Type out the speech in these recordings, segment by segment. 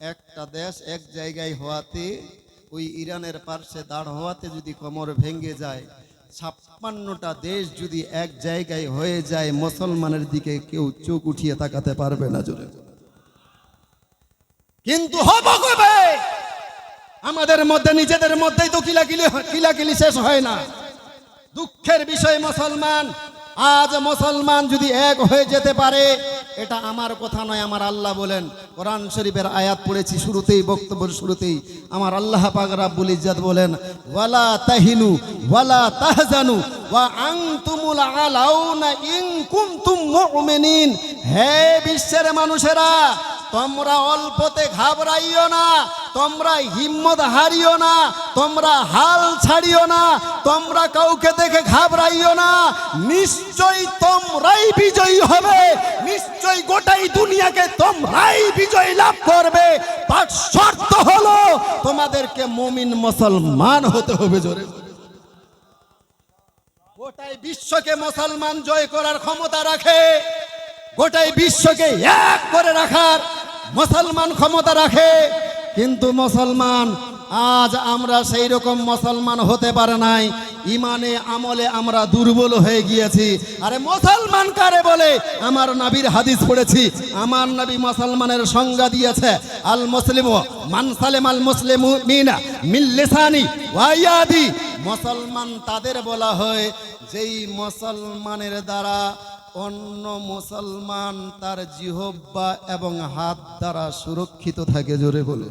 একটা দেশ এক জায়গায় হওয়াতে ওই ইরানের পার্শ্বে দাঁড় হওয়াতে যদি কোমর ভেঙে যায়, ছাপ্পান্নটা দেশ যদি এক জায়গায় হয়ে যায়, মুসলমানের দিকে কেউ চোখ উঠিয়ে তাকাতে পারবে না জোরে। কিন্তু আমাদের মধ্যে, নিজেদের মধ্যেই তো কিলাকিলি কিলাকিলি শেষ হয় না। দুঃখের বিষয় মুসলমান। আজ মুসলমান যদি এক হয়ে যেতে পারে, এটা আমার কথা নয়, আমার আল্লাহ বলেন। কোরআন শরীফের আয়াত পড়েছি, শুরুতেই, বক্তব্যের শুরুতেই। আমার আল্লাহ পাক রাব্বুল বলেন, ওয়ালা তাহিনু ওয়ালা তাহজানু, ওয়া আনতুমুল আলাউনা ইন কুনতুম মুমিনিন। হে বিশ্বের মানুষেরা তোমরা অল্পতে ঘাবড়াইও না, তোমরা হিম্মত হারিও না, তোমরা হাল ছাড়িও না, তোমরা কাউকে দেখে ঘাবড়াইও না। নিশ্চয়ই তোমরাই বিজয়ী হবে, নিশ্চয়ই গোটাই দুনিয়াকে তোমরাই বিজয় লাভ করবে। তার শর্ত হলো, তোমাদেরকে মমিন মুসলমান হতে হবে জোরে। গোটাই বিশ্বকে মুসলমান জয় করার ক্ষমতা রাখে, গোটাই বিশ্বকে এক করে রাখার মুসলমান ক্ষমতা রাখে, কিন্তু মুসলমান আজ আমরা সেই রকম মুসলমান হতে পারে নাই। ইমানে, আমলে আমরা দুর্বল হয়ে গিয়েছি। আরে মুসলমান কারে বলে? আমার নবীর হাদিস পড়েছি, আমার নবী মুসলমানের সংজ্ঞা দিয়েছে, আল মুসলিম মান সালেম আল মুসলিম মিনা মিল্লিসানি ওয়াইয়াদি মুসলমান তাদের বলা হয়, যেই মুসলমানের দ্বারা অন্য মুসলমান তার জিহব্বা এবং হাত দ্বারা সুরক্ষিত থাকে, জোরে বলে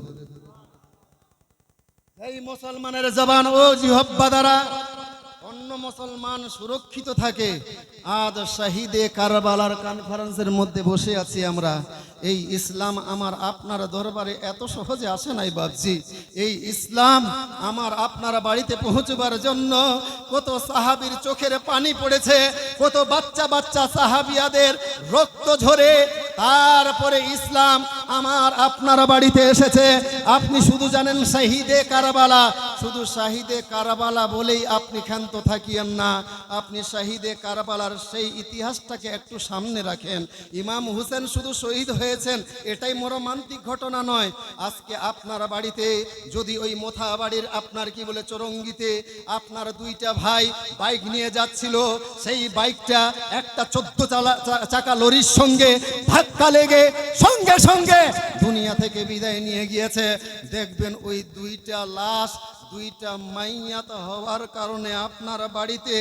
এই মুসলমানের জবান ও জিহব্বা দ্বারা অন্য মুসলমান সুরক্ষিত থাকে। আজ শাহিদে কারবালার কনফারেন্সের মধ্যে বসে আছি আমরা। এই ইসলাম আমার আপনার দরবারে এত সহজে আসে নাই বাবজি এই ইসলাম আমার আপনার বাড়িতে পৌঁছবার জন্য কত সাহাবির চোখের পানি পড়েছে, কত বাচ্চা বাচ্চা সাহাবিয়াদের রক্ত ঝরে। তারপরে ইসলাম আমার আপনার বাড়িতে এসেছে। আপনি শুধু জানেন শাহিদে কারবালা শুধু শাহিদে কারাবালা বলেই আপনি ক্ষান্ত থাকিয়েন না, আপনি শাহিদে কারাবালার সেই ইতিহাসটাকে একটু সামনে রাখেন। ইমাম হুসেন শুধু শহীদ হয়েছেন, এটাই মর্মান্তিক ঘটনা নয়। আজকে আপনার বাড়িতে, যদি ওই মোথা বাড়ির আপনার কি বলে চরঙ্গিতে আপনার দুইটা ভাই বাইক নিয়ে যাচ্ছিল, সেই বাইকটা একটা চোদ্দ চাকা লরির সঙ্গে ধাক্কা লেগে সঙ্গে সঙ্গে দুনিয়া থেকে বিদায় নিয়ে গিয়েছে। দেখবেন ওই দুইটা লাশ দুইটা মাইয়াত হওয়ার কারণে আপনার বাড়িতে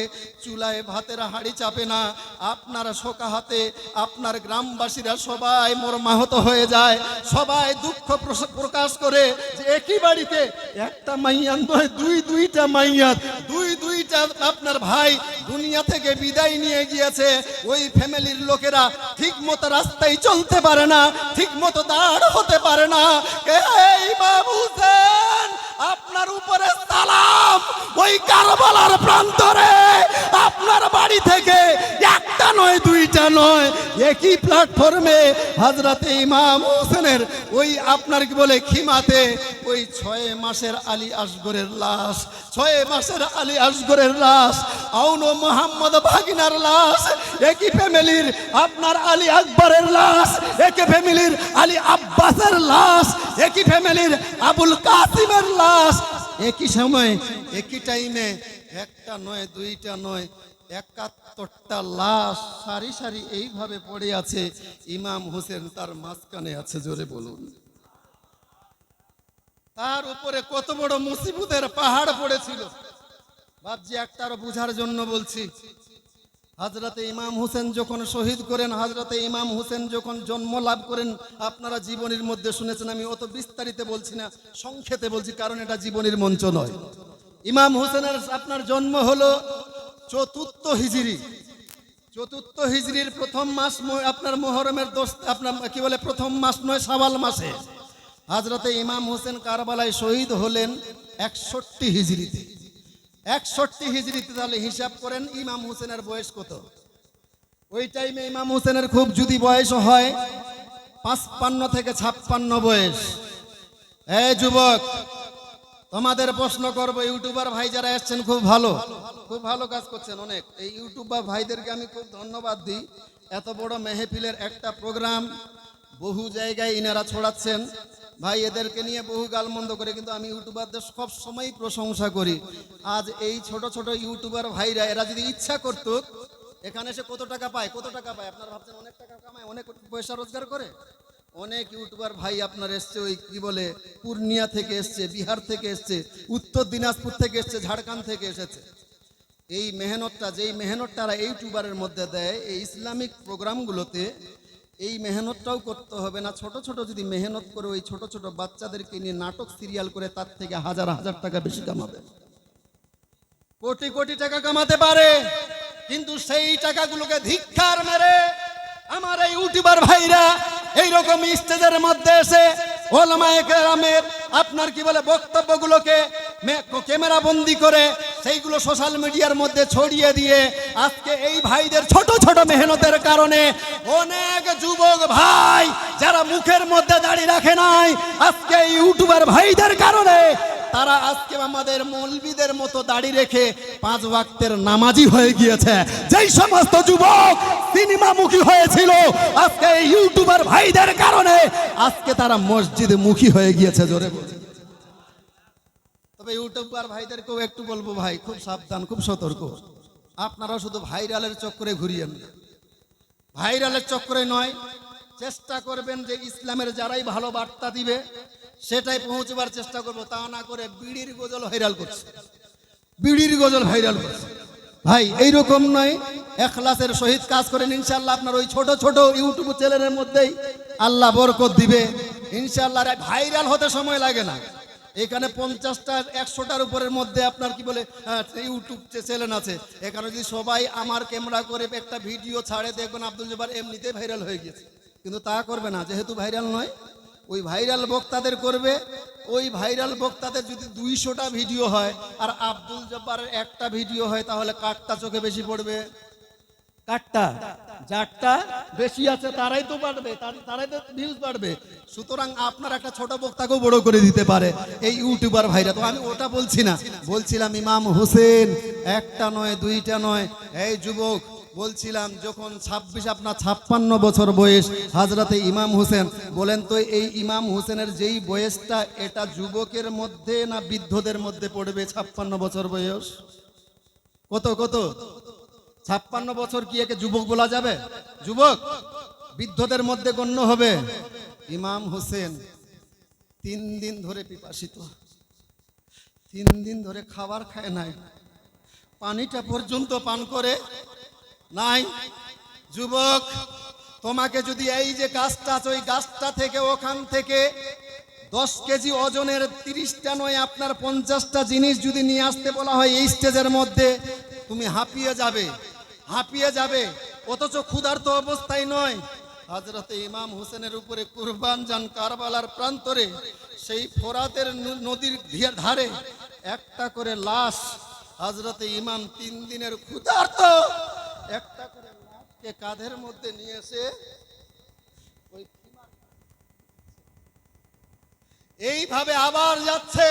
চুলায় ভাতের হাড়ি চাপে না। আপনার শোকা হাতে আপনার গ্রামবাসীরা সবাই মর্মাহত হয়ে যায়। সবাই দুঃখ প্রকাশ করে যে একই বাড়িতে একটা মাইয়াত নয় দুই দুইটা মাইয়াত দুই দুইটা আপনার ভাই দুনিয়া থেকে বিদায় নিয়ে গিয়েছে। ওই ফ্যামিলির লোকেরা ঠিক মতো রাস্তায় চলতে পারে না ঠিক মতো দাঁড় হতে পারে না। এই বাবু হোসেন, আপনার উপরে সালাম। ওই কারবালার প্রান্তরে আপনার বাড়ি থেকে একটা নয়, দুইটা নয়, একই প্ল্যাটফর্মে হাজরাতে ইমাম হোসেনের ওই আপনার কি বলে খিমাতে, ওই ছয় মাসের আলী আসগরের লাশ, ছয় মাসের আলী আসগরের লাশ, আউন ও মোহাম্মদ ভাগিনার লাশ, একই ফ্যামিলির আপনার আলী আকবরের লাশ, একই ফ্যামিলির আলী আব্বাসের লাশ, একই ফ্যামিলির আবুল কাসিমের লাশ একই সময়, একই টাইমে একটা নয়, দুইটা নয়, একাত্তরটা লাশ সারি সারি এইভাবে পড়ে আছে। ইমাম হোসেন তার মাঝখানে আছে, জোরে বলুন। তার উপরে কত বড় মুসিবতের পাহাড় পড়েছিল। ভাবছি একটার বুঝার জন্য বলছি হাজরাতে ইমাম হোসেন যখন শহীদ করেন, হাজরাতে ইমাম হোসেন যখন জন্ম লাভ করেন, আপনারা জীবনের মধ্যে শুনেছেন, আমি অত বিস্তারিত বলছি না, সংক্ষেপে বলছি, কারণ এটা জীবনের মঞ্চ নয়। ইমাম হোসেনের আপনার জন্ম হলো চতুর্থ হিজরি। চতুর্থ হিজরির প্রথম মাস আপনার মোহরমের দোষ আপনার কি বলে, প্রথম মাস নয় সাবাল মাসে। হাজরতে ইমাম হোসেন কারবালায় শহীদ হলেন একষট্টি হিজরিতে। একষট্টি হিজরিতে তাহলে হিসাব করেন, ইমাম হোসেনের বয়স কত? ওই টাইমে ইমাম হোসেনের খুব যদি বয়স হয়, পাঁচপান্ন থেকে ছাপ্পান্ন বয়স। এই যুবক, তোমাদের প্রশ্ন করব, ইউটিউবার ভাই যারা এসছেন, খুব ভালো। খুব ভালো কাজ করছেন অনেক। এই ইউটিউবার ভাইদেরকে আমি খুব ধন্যবাদ দিই। এত বড় মেহফিলের একটা প্রোগ্রাম বহু জায়গায় ইনারা ছড়াচ্ছেন। ভাই, এদেরকে নিয়ে বহু গালমন্দ করে, কিন্তু আমি ইউটিউবারদের সব সময় প্রশংসা করি। আজ এই ছোট ছোট ইউটিউবার ভাইরা, এরা যদি ইচ্ছা করতো, এখানে এসে কত টাকা পায়, কত টাকা পায়? আপনারা ভাবছেন অনেক টাকা কামায়, অনেক পয়সা রোজগার করে? অনেক ইউটিউবার ভাই আপনার এসছে ওই, কি বলে, পূর্ণিয়া থেকে এসছে, বিহার থেকে এসছে, উত্তর দিনাজপুর থেকে এসছে, ঝাড়খণ্ড থেকে এসেছে। এই মেহনতটা, যেই মেহনতটা ইউটিউবারের মধ্যে দেয়, এই ইসলামিক প্রোগ্রামগুলোতে এই মেহনতটাও করতে হবে না। ছোট ছোট যদি মেহনত করে ওই ছোট ছোট বাচ্চাদেরকে নিয়ে নাটক, সিরিয়াল করে তার থেকে হাজার হাজার টাকা বেশি কামাবে। কোটি কোটি টাকা কামাতে পারে, কিন্তু সেই টাকাগুলোকে ধিক্ষার মেরে আমার এই ইউটিউবার ভাইরা এই এইরকম স্টেজের মধ্যে এসে ওলামায়ে কেরামের আপনার কি বলে বক্তব্যগুলোকে ক্যামেরা বন্দি করে সেইগুলো সোশ্যাল মিডিয়ার মধ্যে ছড়িয়ে দিয়ে আজকে এই ভাইদের ছোট ছোট মেহনতের কারণে অনেক যুবক ভাই যারা মুখের মধ্যে দাড়ি রাখে নাই, আজকে ইউটিউবার ভাইদের কারণে তারা আজকে আমাদের মৌলবিদের মতো দাড়ি রেখে পাঁচ ওয়াক্তের নামাজি হয়ে গিয়েছে যেই সমস্ত যুবক সিনেমামুখী হয়েছিল, আজকে ইউটিউবার ভাইদের কারণে আজকে তারা মসজিদ মুখী হয়ে গিয়েছে, জোরে বলে। তবে ইউটিউবার ভাইদেরকেও একটু বলব ভাই, খুব সাবধান, খুব সতর্ক। আপনারা শুধু ভাইরালের চক্করে ঘুরিয়েন ভাইরালের চক্করে নয়, চেষ্টা করবেন যে ইসলামের যারাই ভালো বার্তা দিবে, সেটাই পৌঁছবার চেষ্টা করব, তা না করে বিড়ির গজল ভাইরাল করছে। বিড়ির গজল ভাইরাল করছে। ভাই, এইরকম নয় এখলাসের সহিত কাজ করেন ইনশাল্লাহ আপনার ওই ছোট ছোট ইউটিউব চ্যানেলের মধ্যেই আল্লাহ বরকত দিবে। ইনশাল্লাহ ভাইরাল হতে সময় লাগে না। এখানে পঞ্চাশটা, একশোটার উপরের মধ্যে আপনার কি বলে ইউটিউব চ্যানেল আছে। এখানে যদি সবাই আমার ক্যামেরা করে একটা ভিডিও ছাড়ে, দেখবেন আব্দুল জব্বার এমনিতে ভাইরাল হয়ে গেছে কিন্তু তা করবে না, যেহেতু ভাইরাল নয়, ওই ভাইরাল বক্তাদের করবে। ওই ভাইরাল বক্তাদের যদি দুইশোটা ভিডিও হয়, আর আব্দুল জব্বারের একটা ভিডিও হয়, তাহলে কাঠটা চোখে বেশি পড়বে। কাঠটা যারটা বেশি আছে, তারাই তো বাড়বে, তার- তারাই তো ভিউজ বাড়বে। সুতরাং আপনার একটা ছোট বক্তাকেও বড় করে দিতে পারে এই ইউটিউবার ভাইরা। তো আমি ওটা বলছি না, বলছিলাম ইমাম হোসেন, একটা নয়, দুইটা নয়। এই যুবক, বলছিলাম যখন ছাব্বিশ, আপনার ছাপ্পান্ন বছর বয়স, হাজরাতে ইমাম হোসেন, বলেন তো এই ইমাম হোসেনের যেই বয়সটা, এটা যুবকের মধ্যে না বৃদ্ধদের মধ্যে পড়বে ছাপ্পান্ন বছর বয়স? কত কত? ছাপ্পান্ন বছর কি একে যুবক বলা যাবে? যুবক, বৃদ্ধদের মধ্যে গণ্য হবে। ইমাম হোসেন, তিন দিন ধরে পিপাসিত। তিন দিন ধরে খাবার খায় নাই। পানিটা পর্যন্ত পান করে নাই। যুবক, তোমাকে যদি এই যে গাছটা ওই গাছটা থেকে, ওখান থেকে দশ কেজি ওজনের তিরিশটা নয়, আপনার পঞ্চাশটা জিনিস যদি নিয়ে আসতে বলা হয় এই স্টেজের মধ্যে, তুমি হাঁপিয়ে যাবে। হাঁপিয়ে যাবে। অথচ ক্ষুধার্ত অবস্থায় নয়। হজরতে ইমাম হোসেনের উপরে কুরবান যান কারবালার প্রান্তরে, সেই ফোরাতের নদীর ধারে একটা করে লাশ হজরতে ইমাম তিন দিনের ক্ষুধার্ত একটা করে লাশকে কাঁধের মধ্যে নিয়ে এসে এইভাবে আবার যাচ্ছে,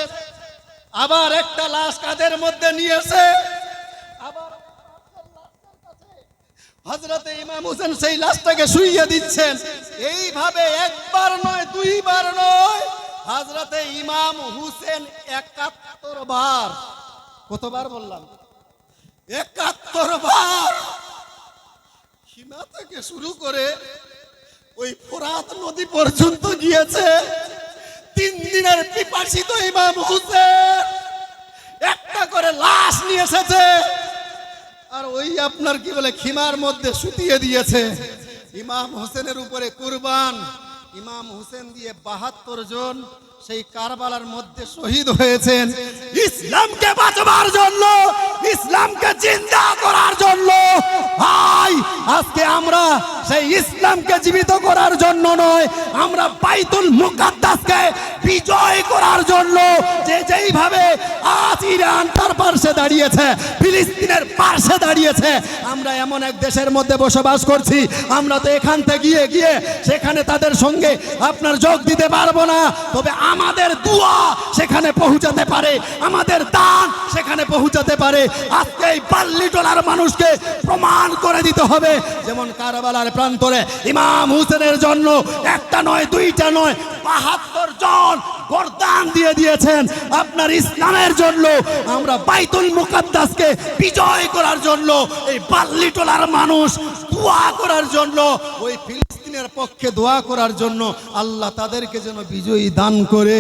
আবার একটা লাশ কাঁধের মধ্যে নিয়ে এসে হজরতে ইমাম হোসেন সেই লাশটাকে শুইয়ে দিচ্ছেন। এইভাবে একবার নয়, দুইবার নয়। হজরতে ইমাম হুসেন একাত্তর বার। কতবার বললাম? একাত্তর বার। সীমা থেকে শুরু করে ওই ফোরাত নদী পর্যন্ত গিয়েছে। তিন দিনের পিপাসিত ইমাম হুসেন একটা করে লাশ নিয়ে এসেছে। আর ওই আপনার কি বলে, খিমার মধ্যে শুতিয়ে দিয়েছে। ইমাম হোসেনের উপরে কুরবান। ইমাম হোসেন দিয়ে বাহাত্তর জন সেই কারবালার মধ্যে শহীদ হয়েছেন। ইসলামকে বাঁচবার জন্য, ইসলামকে জিন্দা করার জন্য। ভাই, আজকে আমরা সেই ইসলামকে জীবিত করার জন্য নয়, আমরা বাইতুল মুকাদ্দাসকে বিজয় করার জন্য যে যেইভাবে আজ ইরান তার পার্শ্বে দাঁড়িয়েছে, ফিলিস্তিনের পার্শ্বে দাঁড়িয়েছে, আমরা এমন এক দেশের মধ্যে বসবাস করছি, আমরা তো এখান থেকে গিয়ে গিয়ে সেখানে তাদের সঙ্গে আপনার যোগ দিতে পারব না, তবে আমাদের দুয়া সেখানে পৌঁছাতে পারে, আমাদের দান সেখানে পৌঁছাতে পারে, আজকে এই পাল্লি টোলার মানুষকে প্রমাণ করে দিতে হবে, যেমন কারবালার প্রান্তরে ইমাম হুসেনের জন্য একটা নয়, দুইটা নয় বাহাত্তর জন বরদান দিয়ে দিয়েছেন আপনার ইসলামের জন্য। আমরা বাইতুল মুকাদ্দাসকে বিজয় করার জন্য, এই বাল্লিটোলার মানুষ দোয়া করার জন্য, ওই ফিলিস্তিনের পক্ষে দোয়া করার জন্য আল্লাহ তাদেরকে যেন বিজয়ী দান করে,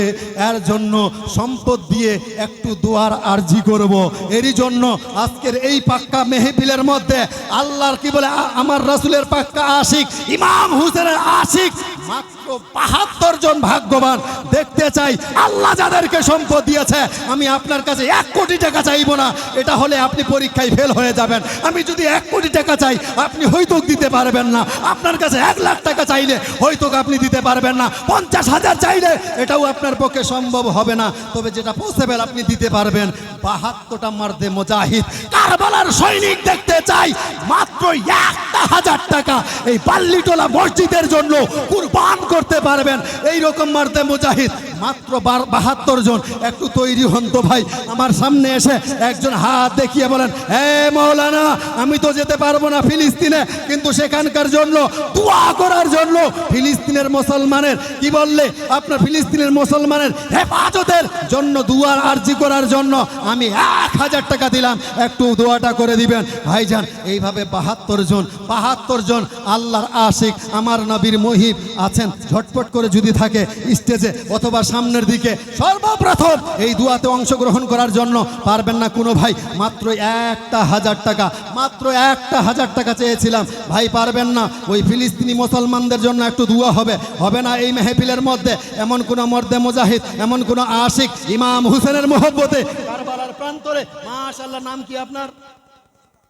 এর জন্য সম্পদ দিয়ে একটু দোয়ার আর্জি করব। এরই জন্য আজকের এই পাক্কা মেহফিলের মধ্যে আল্লাহর কি বলে আমার রাসূলের পাক্কা আশিক, ইমাম হুসেনের আশিক, মাত্র বাহাত্তর জন ভাগ্যবান। দেখতে চাই আল্লাহ যাদেরকে সম্পদ দিয়েছে, আমি আপনার কাছে এক কোটি টাকা চাইব না। এটা হলে আপনি পরীক্ষায় ফেল হয়ে যাবেন। আমি যদি এক কোটি টাকা চাই, আপনি হয়তো দিতে পারবেন না। আপনার কাছে এক লাখ টাকা চাইলে হয়তো আপনি দিতে পারবেন না। পঞ্চাশ হাজার চাইলে এটাও আপনার পক্ষে সম্ভব হবে না। তবে যেটা পসিবল আপনি দিতে পারবেন। বাহাত্তরটা মারতে মোজাহিদ। কারবালার সৈনিক দেখতে চাই। মাত্র একটা হাজার টাকা এই পাল্লিটোলা মসজিদের জন্য কুরবান করতে পারবেন। এই রকম মারতে মুজাহিদ। মাত্র বাহাত্তর জন। একটু তৈরি হন তো ভাই। আমার সামনে এসে একজন হাত দেখিয়ে বলেন হে মৌলানা, আমি তো যেতে পারব না ফিলিস্তিনে, কিন্তু সেখানকার জন্য দোয়া করার জন্য ফিলিস্তিনের মুসলমানের, কি বললে? আপনার ফিলিস্তিনের মুসলমানের হেফাজতের জন্য দুয়ার আর্জি করার জন্য আমি এক হাজার টাকা দিলাম। একটু দোয়াটা করে দিবেন। ভাইজান, এইভাবে বাহাত্তর জন বাহাত্তর জন আল্লাহর আশিক, আমার নবীর মহিব আছেন, ঝটপট করে যদি থাকে স্টেজে অথবা সামনের দিকে। সর্বপ্রথম এই দুয়াতে অংশগ্রহণ করার জন্য পারবেন না কোনো ভাই। মাত্র একটা হাজার টাকা, মাত্র একটা হাজার টাকা চেয়েছিলাম। ভাই, পারবেন না। ওই ফিলিস্তিনি মুসলমানদের জন্য একটু দুয়া হবে। হবে না এই মেহফিলের মধ্যে। এমন কোন মর্দে মুজাহিদ, এমন কোন আশিক, ইমাম হুসেনের মোহব্বতে। কারবালার প্রান্তরে, মাশাআল্লাহ, নাম কি আপনার?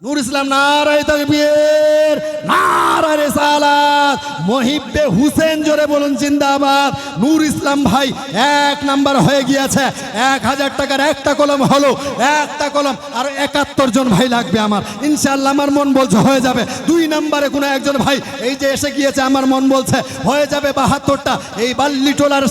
নূর ইসলাম নারায় তাকবীর, নারায় রিসালাত। মহিব্বে হুসেন জোরে বলুন, জিন্দাবাদ। নূর ইসলাম ভাই, এক নাম্বার হয়ে গিয়েছে। এক হাজার টাকার একটা কলম হলো, একটা কলম আর একাত্তর জন ভাই লাগবে আমার। ইনশাআল্লাহ আমার মন বলছে, হয়ে যাবে। দুই নাম্বারে কোনো একজন ভাই, এই যে এসে গিয়েছে, আমার মন বলছে, হয়ে যাবে বাহাত্তরটা। এই বাল্লিটোলার